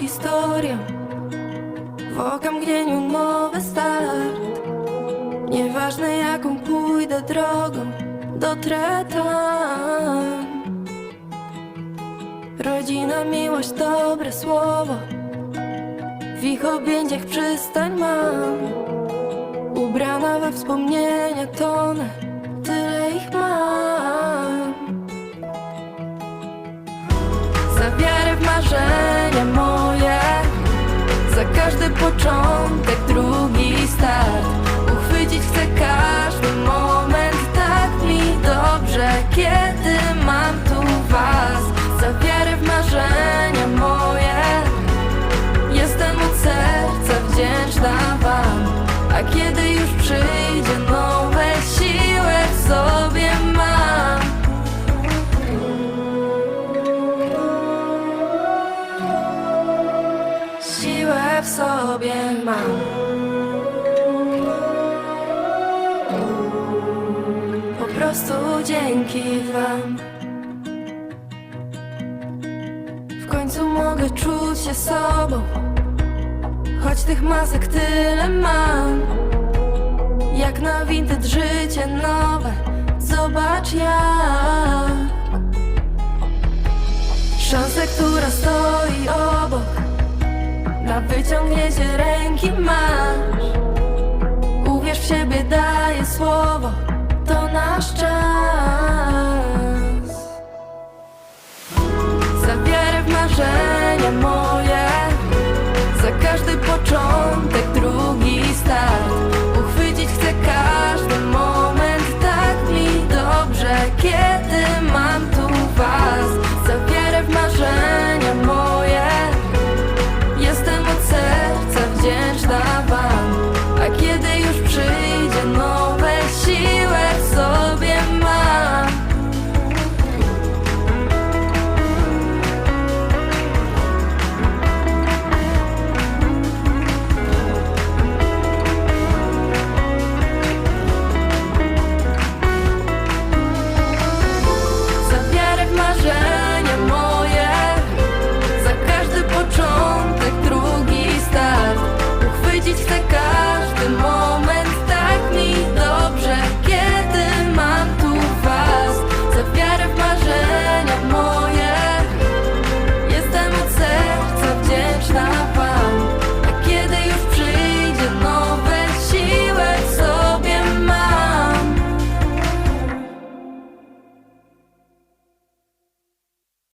historią W okamgnieniu nowy start Nieważne jaką pójdę drogą Dotrę tam Rodzina, miłość, dobre słowo. W ich objęciach przystań mam. Ubrana we wspomnienia tonę Tyle ich mam. Za wiarę w marzenia Za każdy początek, drugi start. Uchwycić chcę każdy moment Tak mi dobrze, kiedy mam tu was. Za wiarę w marzenia moje Jestem od serca wdzięczna wam. A kiedy już przyjdzie w sobie mam. Po prostu dzięki wam. W końcu mogę czuć się sobą. Choć tych masek tyle mam. Jak na vintage życie nowe Zobacz jak Szansę, która stoi obok Na wyciągnięcie ręki masz. Uwierz w siebie, daję słowo